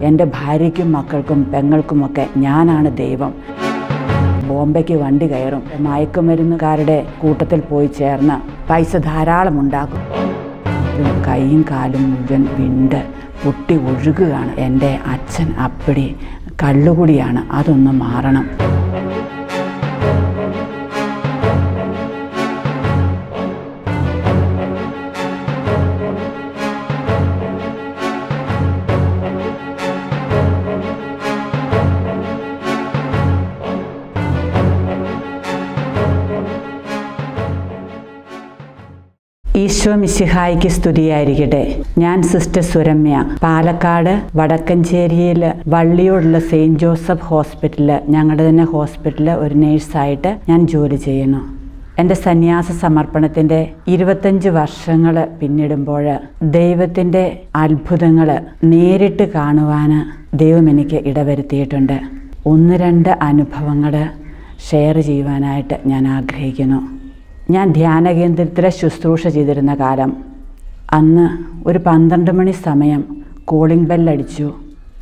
എന്റെ ഭാര്യയ്ക്കും മക്കൾക്കും പെങ്ങൾക്കുമൊക്കെ ഞാനാണ് ദൈവം. ബോംബെക്ക് വണ്ടി കയറും. മയക്കുമരുന്നുകാരുടെ കൂട്ടത്തിൽ പോയി ചേർന്ന് പൈസ ധാരാളം ഉണ്ടാക്കും. കൈയും കാലും മുഴുവൻ വിണ്ട് പൊട്ടി ഒഴുകുകയാണ്. എന്റെ അച്ഛൻ അപ്പടി കള്ളുകൂടിയാണ്. അതൊന്ന് മാറണം. ഈശോ സ്തുതിയായിരിക്കട്ടെ. ഞാൻ സിസ്റ്റർ സുരമ്യ. പാലക്കാട് വടക്കഞ്ചേരിയിൽ വള്ളിയോടുള്ള സെയിന്റ് ജോസഫ് ഹോസ്പിറ്റലിൽ ഞങ്ങളുടെ തന്നെ ഹോസ്പിറ്റലിൽ ഒരു നേഴ്സായിട്ട് ഞാൻ ജോലി ചെയ്യുന്നു. എന്റെ സന്യാസ സമർപ്പണത്തിന്റെ ഇരുപത്തഞ്ച് വർഷങ്ങൾ പിന്നിടുമ്പോൾ ദൈവത്തിന്റെ അത്ഭുതങ്ങൾ നേരിട്ട് കാണുവാൻ ദൈവം എനിക്ക് ഇടവരുത്തിയിട്ടുണ്ട്. ഒന്ന് രണ്ട് അനുഭവങ്ങൾ ഷെയർ ചെയ്യുവാനായിട്ട് ഞാൻ ആഗ്രഹിക്കുന്നു. ഞാൻ ധ്യാന കേന്ദ്രത്തിലെ ശുശ്രൂഷ ചെയ്തിരുന്ന കാലം. അന്ന് ഒരു പന്ത്രണ്ട് മണി സമയം കോളിംഗ് ബെല്ലടിച്ചു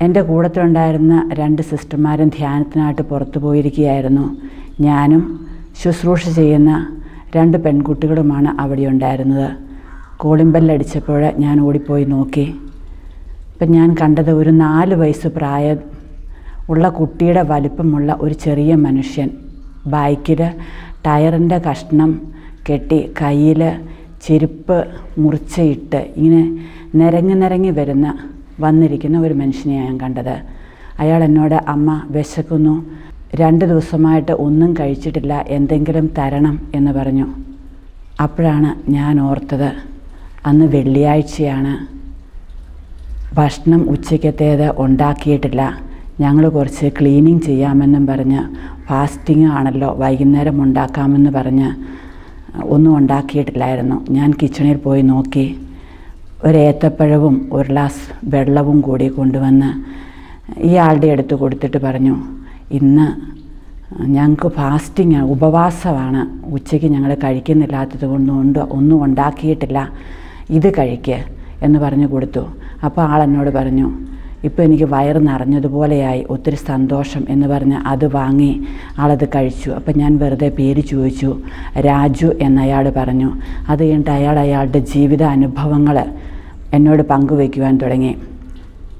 എന്റെ കൂടത്തിലുണ്ടായിരുന്ന രണ്ട് സിസ്റ്റർമാരും ധ്യാനത്തിനായിട്ട് പുറത്തു പോയിരിക്കുകയായിരുന്നു. ഞാനും ശുശ്രൂഷ ചെയ്യുന്ന രണ്ട് പെൺകുട്ടികളുമാണ് അവിടെ ഉണ്ടായിരുന്നത്. കോളിംഗ് ബെല്ലടിച്ചപ്പോൾ ഞാൻ ഓടിപ്പോയി നോക്കി. അപ്പം ഞാൻ കണ്ടത് ഒരു നാല് വയസ്സ് പ്രായം ഉള്ള കുട്ടിയുടെ വലിപ്പമുള്ള ഒരു ചെറിയ മനുഷ്യൻ. ബൈക്കിൽ ടയറിന്റെ കഷ്ണം കെട്ടി കയ്യിൽ ചെരുപ്പ് മുറിച്ചിട്ട് ഇങ്ങനെ നിരങ്ങി നിരങ്ങി വരുന്ന വന്നിരിക്കുന്ന ഒരു മനുഷ്യനെയാണ് ഞാൻ കണ്ടത്. അയാൾ എന്നോട് അമ്മ വിശക്കുന്നു. രണ്ട് ദിവസമായിട്ട് ഒന്നും കഴിച്ചിട്ടില്ല. എന്തെങ്കിലും തരണം എന്ന് പറഞ്ഞു. അപ്പോഴാണ് ഞാൻ ഓർത്തത് അന്ന് വെള്ളിയാഴ്ചയാണ്. ഭക്ഷണം ഉച്ചയ്ക്കത്തേത് ഉണ്ടാക്കിയിട്ടില്ല. ഞങ്ങൾ കുറച്ച് ക്ലീനിങ് ചെയ്യാമെന്നും പറഞ്ഞ് ഫാസ്റ്റിംഗ് ആണല്ലോ വൈകുന്നേരം ഉണ്ടാക്കാമെന്ന് പറഞ്ഞ് ഒന്നും ഉണ്ടാക്കിയിട്ടില്ലായിരുന്നു. ഞാൻ കിച്ചണിൽ പോയി നോക്കി. ഒരു ഏത്തപ്പഴവും ഒരു ഗ്ലാസ് വെള്ളവും കൂടി കൊണ്ടുവന്ന് ഇയാളുടെ അടുത്ത് കൊടുത്തിട്ട് പറഞ്ഞു ഇന്ന് ഞങ്ങൾക്ക് ഫാസ്റ്റിംഗ് ഉപവാസമാണ്. ഉച്ചയ്ക്ക് ഞങ്ങൾ കഴിക്കുന്നില്ലാത്തത് കൊണ്ട് ഒന്നും ഉണ്ടാക്കിയിട്ടില്ല. ഇത് കഴിക്കുക എന്ന് പറഞ്ഞു കൊടുത്തു. അപ്പോൾ ആളെന്നോട് പറഞ്ഞു ഇപ്പോൾ എനിക്ക് വയറ് നിറഞ്ഞതുപോലെയായി ഒത്തിരി സന്തോഷം എന്ന് പറഞ്ഞ് അത് വാങ്ങി ആളത് കഴിച്ചു. അപ്പം ഞാൻ വെറുതെ പേര് ചോദിച്ചു രാജു എന്നയാൾ പറഞ്ഞു. അത് കഴിഞ്ഞിട്ട് അയാൾ അയാളുടെ ജീവിത അനുഭവങ്ങൾ എന്നോട് പങ്കുവയ്ക്കുവാൻ തുടങ്ങി.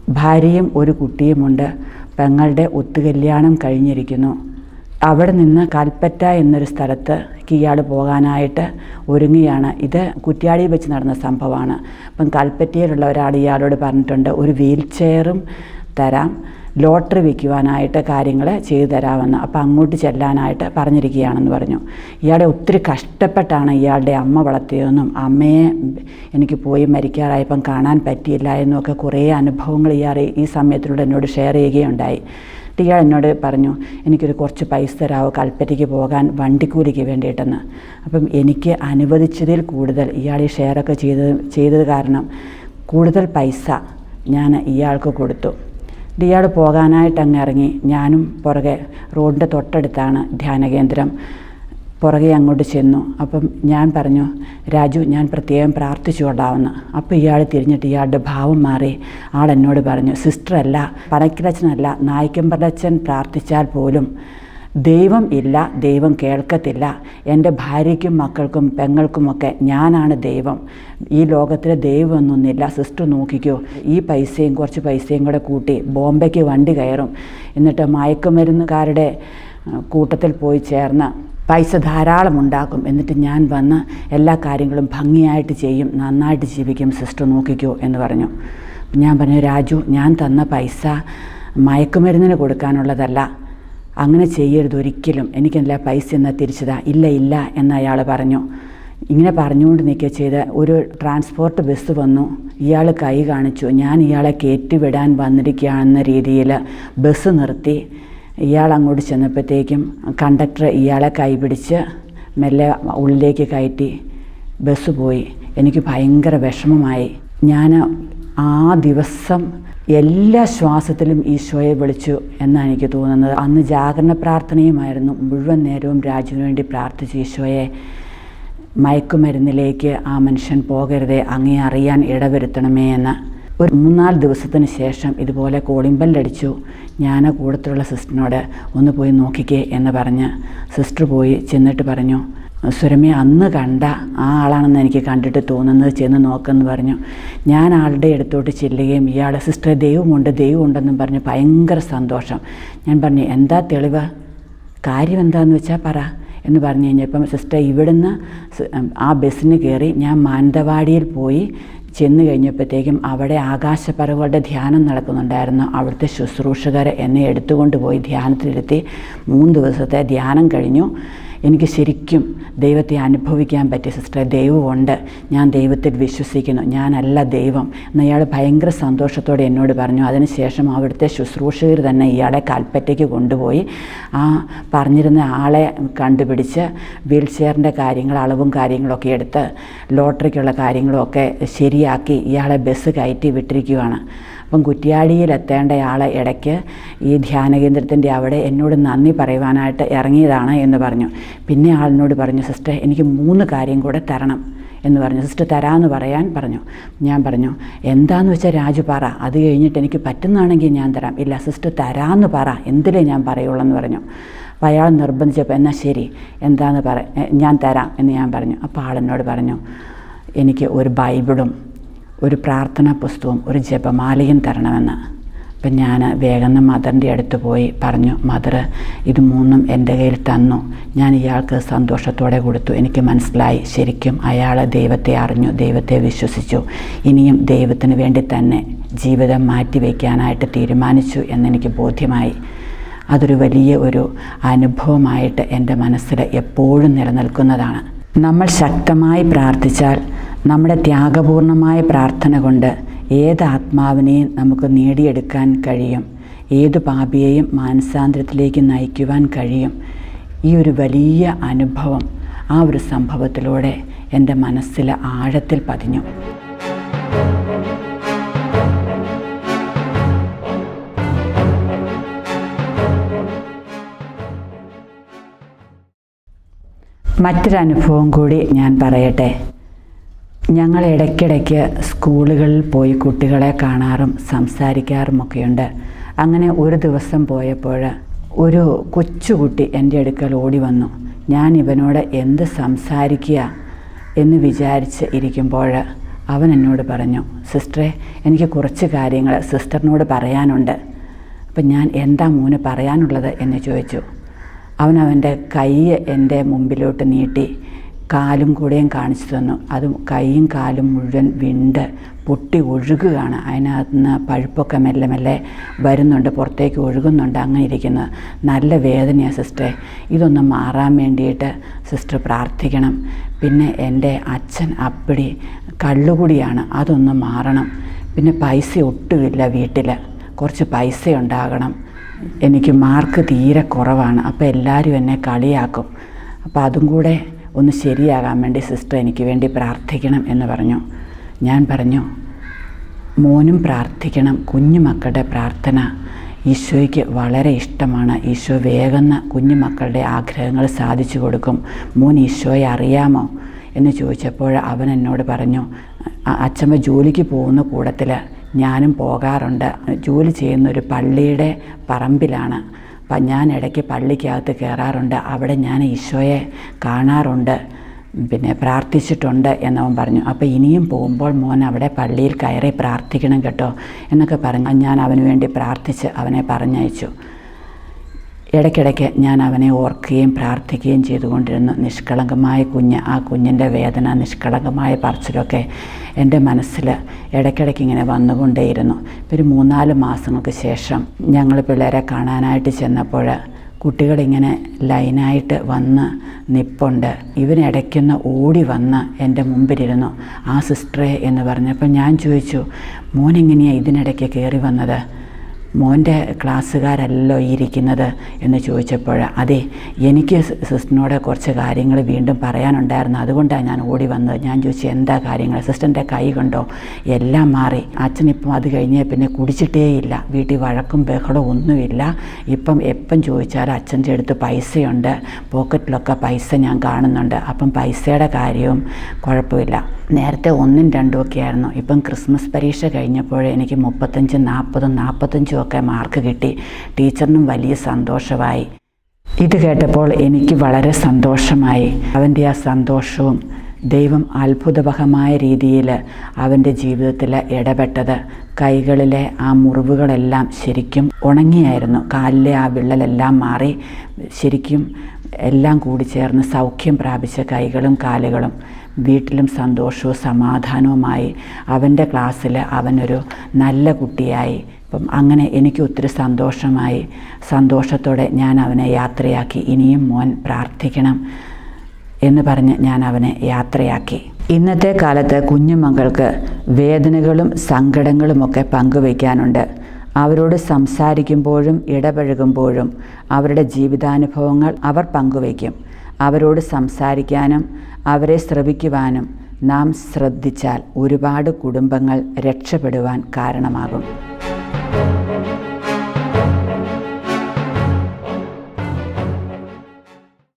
ഭാര്യയും ഒരു കുട്ടിയുമുണ്ട്. പെങ്ങളുടെ ഒത്തുകല്യാണം കഴിഞ്ഞിരിക്കുന്നു. അവിടെ നിന്ന് കൽപ്പറ്റ എന്നൊരു സ്ഥലത്ത് ഇയാൾ പോകാനായിട്ട് ഒരുങ്ങിയാണ് ഇത് കുറ്റ്യാടിയിൽ വെച്ച് നടന്ന സംഭവമാണ്. അപ്പം കൽപ്പറ്റയിലുള്ള ഒരാൾ ഇയാളോട് പറഞ്ഞിട്ടുണ്ട് ഒരു വീൽ ചെയറും തരാം. ലോട്ടറി വിൽക്കുവാനായിട്ട് കാര്യങ്ങൾ ചെയ്തു തരാമെന്ന്. അപ്പം അങ്ങോട്ട് ചെല്ലാനായിട്ട് പറഞ്ഞിരിക്കുകയാണെന്ന് പറഞ്ഞു. ഇയാളെ ഒത്തിരി കഷ്ടപ്പെട്ടാണ് ഇയാളുടെ അമ്മ വളർത്തിയതെന്നും അമ്മയെ എനിക്ക് പോയി മരിക്കാറായപ്പം കാണാൻ പറ്റിയില്ല എന്നൊക്കെ കുറേ അനുഭവങ്ങൾ ഇയാൾ ഈ സമയത്തിലൂടെ എന്നോട് ഷെയർ ചെയ്യുകയുണ്ടായി. ഇയാൾ എന്നോട് പറഞ്ഞു എനിക്കൊരു കുറച്ച് പൈസ തരാമോ കൽപ്പറ്റയ്ക്ക് പോകാൻ വണ്ടിക്കൂലിക്ക് വേണ്ടിയിട്ടെന്ന്. അപ്പം എനിക്ക് അനുവദിച്ചതിൽ കൂടുതൽ ഇയാൾ ഈ ഷെയറൊക്കെ ചെയ്തത് ചെയ്തത് കാരണം കൂടുതൽ പൈസ ഞാൻ ഇയാൾക്ക് കൊടുത്തു. ഇയാൾ പോകാനായിട്ട് അങ്ങ് ഇറങ്ങി. ഞാനും പുറകെ റോഡിന്റെ തൊട്ടടുത്താണ് ധ്യാനകേന്ദ്രം. പുറകെ അങ്ങോട്ട് ചെന്നു. അപ്പം ഞാൻ പറഞ്ഞു രാജു ഞാൻ പ്രത്യേകം പ്രാർത്ഥിച്ചു പ്രാർത്ഥിച്ചുകൊള്ളാമെന്ന് അപ്പോൾ ഇയാൾ തിരിഞ്ഞിട്ട് ഇയാളുടെ ഭാവം മാറി. ആൾ എന്നോട് പറഞ്ഞു സിസ്റ്ററല്ല പനക്കിലച്ചനല്ല നായ്ക്കമ്പറച്ചൻ പ്രാർത്ഥിച്ചാൽ പോലും ദൈവം ഇല്ല ദൈവം കേൾക്കത്തില്ല. എന്റെ ഭാര്യയ്ക്കും മക്കൾക്കും പെങ്ങൾക്കുമൊക്കെ ഞാനാണ് ദൈവം. ഈ ലോകത്തിലെ ദൈവമൊന്നുമില്ല. സിസ്റ്റർ നോക്കിക്കോ ഈ പൈസയും കുറച്ച് പൈസയും കൂടെ കൂട്ടി ബോംബെക്ക് വണ്ടി കയറും. എന്നിട്ട് മയക്കുമരുന്നുകാരുടെ കൂട്ടത്തിൽ പോയി ചേർന്ന് പൈസ ധാരാളം ഉണ്ടാക്കും. എന്നിട്ട് ഞാൻ വന്ന് എല്ലാ കാര്യങ്ങളും ഭംഗിയായിട്ട് ചെയ്യും. നന്നായിട്ട് ജീവിക്കും. സിസ്റ്റർ നോക്കിക്കോ എന്ന് പറഞ്ഞു. ഞാൻ പറഞ്ഞു രാജു ഞാൻ തന്ന പൈസ മയക്കുമരുന്നിന് കൊടുക്കാനുള്ളതല്ല. അങ്ങനെ ചെയ്യരുത് ഒരിക്കലും. എനിക്കെല്ലാ പൈസ എന്നാൽ തിരിച്ചതാ? ഇല്ല ഇല്ല എന്ന് അയാൾ പറഞ്ഞു. ഇങ്ങനെ പറഞ്ഞുകൊണ്ട് നിൽക്കുക ചെയ്ത് ഒരു ട്രാൻസ്പോർട്ട് ബസ് വന്നു. ഇയാൾ കൈ കാണിച്ചു. ഞാൻ ഇയാളെ കയറ്റിവിടാൻ വന്നിരിക്കുകയാണെന്ന രീതിയിൽ ബസ് നിർത്തി. ഇയാൾ അങ്ങോട്ട് ചെന്നപ്പോഴത്തേക്കും കണ്ടക്ടർ ഇയാളെ കൈപിടിച്ച് മെല്ലെ ഉള്ളിലേക്ക് കയറ്റി ബസ് പോയി. എനിക്ക് ഭയങ്കര വിഷമമായി. ഞാൻ ആ ദിവസം എല്ലാ ശ്വാസത്തിലും ഈശോയെ വിളിച്ചു എന്നാണ് എനിക്ക് തോന്നുന്നത്. അന്ന് ജാഗരണ പ്രാർത്ഥനയുമായിരുന്നു. മുഴുവൻ നേരവും രാജുവിന് വേണ്ടി പ്രാർത്ഥിച്ചു ഈശോയെ മയക്കുമരുന്നിലേക്ക് ആ മനുഷ്യൻ പോകരുതേ അങ്ങേ അറിയാൻ ഇടവരുത്തണമേ എന്ന്. ഒരു മൂന്നാൽ ദിവസത്തിന് ശേഷം ഇതുപോലെ കോളിംഗ് ബെല്ലടിച്ചു ഞാൻ കൂടത്തിലുള്ള സിസ്റ്ററിനോട് ഒന്ന് പോയി നോക്കിക്കേ എന്ന് പറഞ്ഞ് സിസ്റ്റർ പോയി ചെന്നിട്ട് പറഞ്ഞു സുരമ്യ അന്ന് കണ്ട ആ ആളാണെന്ന് എനിക്ക് കണ്ടിട്ട് തോന്നുന്നത് ചെന്ന് നോക്കെന്ന് പറഞ്ഞു. ഞാൻ ആളുടെ അടുത്തോട്ട് ചെല്ലുകയും ഇയാൾ സിസ്റ്റർ ദൈവമുണ്ട് ദൈവമുണ്ടെന്നും പറഞ്ഞ് ഭയങ്കര സന്തോഷം. ഞാൻ പറഞ്ഞു എന്താ തെളിവ്? കാര്യം എന്താണെന്ന് വെച്ചാൽ പറ. എന്ന് പറഞ്ഞു കഴിഞ്ഞപ്പം സിസ്റ്റർ ഇവിടുന്ന് ആ ബസ്സിന് കയറി ഞാൻ മാനന്തവാടിയിൽ പോയി ചെന്ന് കഴിഞ്ഞപ്പോഴത്തേക്കും അവിടെ ആകാശപ്പറവുകളുടെ ധ്യാനം നടക്കുന്നുണ്ടായിരുന്നു. അവിടുത്തെ ശുശ്രൂഷകർ എന്നെ എടുത്തുകൊണ്ട് പോയി ധ്യാനത്തിലിരുത്തി മൂന്ന് ദിവസത്തെ ധ്യാനം കഴിഞ്ഞു. എനിക്ക് ശരിക്കും ദൈവത്തെ അനുഭവിക്കാൻ പറ്റി സിസ്റ്റർ ദൈവമുണ്ട്. ഞാൻ ദൈവത്തിൽ വിശ്വസിക്കുന്നു. ഞാനല്ല ദൈവം. എന്ന് ഇയാൾ ഭയങ്കര സന്തോഷത്തോടെ എന്നോട് പറഞ്ഞു. അതിനുശേഷം അവിടുത്തെ ശുശ്രൂഷകർ തന്നെ ഇയാളെ കൽപ്പറ്റയ്ക്ക് കൊണ്ടുപോയി. ആ പറഞ്ഞിരുന്ന ആളെ കണ്ടുപിടിച്ച് വീൽ ചെയറിന്റെ കാര്യങ്ങൾ അളവും കാര്യങ്ങളൊക്കെ എടുത്ത് ലോട്ടറിക്കുള്ള കാര്യങ്ങളൊക്കെ ശരിയാക്കി ഇയാളെ ബസ് കയറ്റി വിട്ടിരിക്കുകയാണ് അപ്പം കുറ്റിയാടിയിലെത്തേണ്ട ആളെ ഇടയ്ക്ക് ഈ ധ്യാന ധ്യാനകേന്ദ്രത്തിന്റെ അവിടെ എന്നോട് നന്ദി പറയുവാനായിട്ട് ഇറങ്ങിയതാണ് എന്ന് പറഞ്ഞു. പിന്നെ ആളിനോട് പറഞ്ഞു സിസ്റ്റർ എനിക്ക് മൂന്ന് കാര്യം കൂടെ തരണം എന്ന് പറഞ്ഞു. സിസ്റ്റർ തരാമെന്ന് പറയാൻ പറഞ്ഞു. ഞാൻ പറഞ്ഞു എന്താന്ന് വെച്ചാൽ രാജു പറ. അത് കഴിഞ്ഞിട്ട് എനിക്ക് പറ്റുന്നതാണെങ്കിൽ ഞാൻ തരാം. ഇല്ല സിസ്റ്റർ തരാമെന്ന് പറ. എന്തിലേ ഞാൻ പറയുള്ളൂ എന്ന് പറഞ്ഞു. അപ്പോൾ അയാൾ നിർബന്ധിച്ചപ്പോൾ എന്നാൽ ശരി എന്താന്ന് പറ ഞാൻ തരാം എന്ന് ഞാൻ പറഞ്ഞു. അപ്പോൾ ആളെന്നോട് പറഞ്ഞു എനിക്ക് ഒരു ബൈബിളും ഒരു പ്രാർത്ഥനാ പുസ്തകവും ഒരു ജപമാലയും തരണമെന്ന്. അപ്പം ഞാൻ വേഗം മദറിന്റെ അടുത്ത് പോയി പറഞ്ഞു മദർ ഇത് മൂന്നും എന്റെ കയ്യിൽ തന്നു. ഞാൻ ഇയാൾക്ക് സന്തോഷത്തോടെ കൊടുത്തു. എനിക്ക് മനസ്സിലായി. ശരിക്കും അയാൾ ദൈവത്തെ അറിഞ്ഞു ദൈവത്തെ വിശ്വസിച്ചു. ഇനിയും ദൈവത്തിന് വേണ്ടി തന്നെ ജീവിതം മാറ്റിവെക്കാനായിട്ട് തീരുമാനിച്ചു എന്നെനിക്ക് ബോധ്യമായി. അതൊരു വലിയ ഒരു അനുഭവമായിട്ട് എന്റെ മനസ്സിൽ എപ്പോഴും നിലനിൽക്കുന്നതാണ്. നമ്മൾ ശക്തമായി പ്രാർത്ഥിച്ചാൽ നമ്മുടെ ത്യാഗപൂർണമായ പ്രാർത്ഥന കൊണ്ട് ഏത് ആത്മാവിനെയും നമുക്ക് നേടിയെടുക്കാൻ കഴിയും. ഏത് പാപിയെയും മാനസാന്തരത്തിലേക്ക് നയിക്കുവാൻ കഴിയും. ഈ ഒരു വലിയ അനുഭവം ആ ഒരു സംഭവത്തിലൂടെ എന്റെ മനസ്സിൽ ആഴത്തിൽ പതിഞ്ഞു. മറ്റൊരനുഭവം കൂടി ഞാൻ പറയട്ടെ. ഞങ്ങൾ ഇടയ്ക്കിടയ്ക്ക് സ്കൂളുകളിൽ പോയി കുട്ടികളെ കാണാറും സംസാരിക്കാറുമൊക്കെയുണ്ട്. അങ്ങനെ ഒരു ദിവസം പോയപ്പോൾ ഒരു കൊച്ചുകുട്ടി എന്റെ അടുക്കൽ ഓടി വന്നു. ഞാൻ ഇവനോട് എന്ത് സംസാരിക്കുക? എന്ന് വിചാരിച്ച് ഇരിക്കുമ്പോൾ അവൻ എന്നോട് പറഞ്ഞു സിസ്റ്ററെ എനിക്ക് കുറച്ച് കാര്യങ്ങൾ സിസ്റ്ററിനോട് പറയാനുണ്ട്. അപ്പം ഞാൻ എന്താ മോന് പറയാനുള്ളത്? എന്ന് ചോദിച്ചു. അവൻ അവന്റെ കൈ എന്റെ മുമ്പിലോട്ട് നീട്ടി കാലും കൂടെയും കാണിച്ചു തന്നു. അത് കൈയും കാലും മുഴുവൻ വിണ്ട് പൊട്ടി ഒഴുകുകയാണ്. അതിനകത്ത് നിന്ന് പഴുപ്പൊക്കെ മെല്ലെ മെല്ലെ വരുന്നുണ്ട് പുറത്തേക്ക് ഒഴുകുന്നുണ്ട് അങ്ങനെ ഇരിക്കുന്നത് നല്ല വേദനയാണ് സിസ്റ്ററെ. ഇതൊന്ന് മാറാൻ വേണ്ടിയിട്ട് സിസ്റ്റർ പ്രാർത്ഥിക്കണം. പിന്നെ എന്റെ അച്ഛൻ അപ്പിടി കള്ളുകൂടിയാണ് അതൊന്ന് മാറണം. പിന്നെ പൈസ ഒട്ടുമില്ല വീട്ടിൽ കുറച്ച് പൈസ ഉണ്ടാകണം എനിക്ക് മാർക്ക് തീരെ കുറവാണ്. അപ്പോൾ എല്ലാവരും എന്നെ കളിയാക്കും. അപ്പോൾ അതും കൂടെ ഒന്ന് ശരിയാകാൻ വേണ്ടി സിസ്റ്റർ എനിക്ക് വേണ്ടി പ്രാർത്ഥിക്കണം എന്ന് പറഞ്ഞു. ഞാൻ പറഞ്ഞു മോനും പ്രാർത്ഥിക്കണം. കുഞ്ഞുമക്കളുടെ പ്രാർത്ഥന ഈശോയ്ക്ക് വളരെ ഇഷ്ടമാണ്. ഈശോ വേഗം കുഞ്ഞുമക്കളുടെ ആഗ്രഹങ്ങൾ സാധിച്ചു കൊടുക്കും. മോൻ ഈശോയെ അറിയാമോ? എന്ന് ചോദിച്ചപ്പോൾ അവൻ എന്നോട് പറഞ്ഞു "അ- അച്ഛമ്മ ജോലിക്ക് പോകുന്ന കൂടത്തിൽ ഞാനും പോകാറുണ്ട്. ജോലി ചെയ്യുന്ന ഒരു പള്ളിയുടെ പറമ്പിലാണ്. അപ്പം ഞാൻ ഇടയ്ക്ക് പള്ളിക്കകത്ത് കയറാറുണ്ട് അവിടെ ഞാൻ ഈശോയെ കാണാറുണ്ട്. പിന്നെ പ്രാർത്ഥിച്ചിട്ടുണ്ട് എന്നവൻ പറഞ്ഞു. അപ്പോൾ ഇനിയും പോകുമ്പോൾ മോൻ അവിടെ പള്ളിയിൽ കയറി പ്രാർത്ഥിക്കണം കേട്ടോ എന്നൊക്കെ പറഞ്ഞു. ഞാൻ അവന് വേണ്ടി പ്രാർത്ഥിച്ച് അവനെ പറഞ്ഞയച്ചു. ഇടയ്ക്കിടയ്ക്ക് ഞാൻ അവനെ ഓർക്കുകയും പ്രാർത്ഥിക്കുകയും ചെയ്തുകൊണ്ടിരുന്നു. നിഷ്കളങ്കമായ കുഞ്ഞ് ആ കുഞ്ഞിന്റെ വേദന നിഷ്കളങ്കമായ പറച്ചിലൊക്കെ എന്റെ മനസ്സിൽ ഇടയ്ക്കിടയ്ക്ക് ഇങ്ങനെ വന്നുകൊണ്ടേയിരുന്നു. ഒരു മൂന്നാൽ മാസങ്ങൾക്ക് ശേഷം ഞങ്ങൾ പിള്ളേരെ കാണാനായിട്ട് ചെന്നപ്പോൾ കുട്ടികളിങ്ങനെ ലൈനായിട്ട് വന്ന് നിപ്പുണ്ട്. ഇവനിടയ്ക്കുന്ന ഓടി വന്ന് എന്റെ മുമ്പിലിരുന്നു. ആ സിസ്റ്ററെ എന്ന് പറഞ്ഞപ്പോൾ ഞാൻ ചോദിച്ചു മോനെങ്ങനെയാണ് ഇതിനിടയ്ക്ക് കയറി വന്നത്? മോന്റെ ക്ലാസ്സുകാരല്ലോ ഈ ഇരിക്കുന്നത് എന്ന് ചോദിച്ചപ്പോൾ അതെ എനിക്ക് സിസ്റ്ററിനോട് കുറച്ച് കാര്യങ്ങൾ വീണ്ടും പറയാനുണ്ടായിരുന്നു. അതുകൊണ്ടാണ് ഞാൻ ഓടി വന്നത്. ഞാൻ ചോദിച്ചു എന്താ കാര്യങ്ങൾ? സിസ്റ്ററിന്റെ കൈ കണ്ടോ? എല്ലാം മാറി. അച്ഛൻ ഇപ്പം അത് കഴിഞ്ഞ് പിന്നെ കുടിച്ചിട്ടേയില്ല. വീട്ടിൽ വഴക്കും ബഹളവും ഒന്നുമില്ല. ഇപ്പം എപ്പം ചോദിച്ചാലും അച്ഛന്റെ അടുത്ത് പൈസയുണ്ട്. പോക്കറ്റിലൊക്കെ പൈസ ഞാൻ കാണുന്നുണ്ട്. അപ്പം പൈസയുടെ കാര്യവും കുഴപ്പമില്ല. നേരത്തെ ഒന്നും രണ്ടും ഒക്കെ ആയിരുന്നു. ഇപ്പം ക്രിസ്മസ് പരീക്ഷ കഴിഞ്ഞപ്പോൾ എനിക്ക് മുപ്പത്തഞ്ചും നാൽപ്പതും നാൽപ്പത്തഞ്ചും ഒക്കെ മാർക്ക് കിട്ടി. ടീച്ചറിനും വലിയ സന്തോഷമായി. ഇത് കേട്ടപ്പോൾ എനിക്ക് വളരെ സന്തോഷമായി. അവന്റെ ആ സന്തോഷവും ദൈവം അത്ഭുതവഹമായ രീതിയിൽ അവന്റെ ജീവിതത്തിൽ ഇടപെട്ടത് കൈകളിലെ ആ മുറിവുകളെല്ലാം ശരിക്കും ഉണങ്ങിയായിരുന്നു. കാലിലെ ആ വിള്ളലെല്ലാം മാറി ശരിക്കും എല്ലാം കൂടി ചേർന്ന് സൗഖ്യം പ്രാപിച്ച കൈകളും കാലുകളും വീട്ടിലും സന്തോഷവും സമാധാനവുമായി അവന്റെ ക്ലാസ്സിൽ അവനൊരു നല്ല കുട്ടിയായി. അപ്പം അങ്ങനെ എനിക്ക് ഒത്തിരി സന്തോഷമായി. സന്തോഷത്തോടെ ഞാൻ അവനെ യാത്രയാക്കി. ഇനിയും മോൻ പ്രാർത്ഥിക്കണം എന്ന് പറഞ്ഞ് ഞാൻ അവനെ യാത്രയാക്കി. ഇന്നത്തെ കാലത്ത് കുഞ്ഞുമക്കൾക്ക് വേദനകളും സങ്കടങ്ങളുമൊക്കെ പങ്കുവയ്ക്കാനുണ്ട്. അവരോട് സംസാരിക്കുമ്പോഴും ഇടപഴകുമ്പോഴും അവരുടെ ജീവിതാനുഭവങ്ങൾ അവർ പങ്കുവയ്ക്കും. അവരോട് സംസാരിക്കാനും അവരെ ശ്രവിക്കുവാനും നാം ശ്രദ്ധിച്ചാൽ ഒരുപാട് കുടുംബങ്ങൾ രക്ഷപ്പെടുവാൻ കാരണമാകും.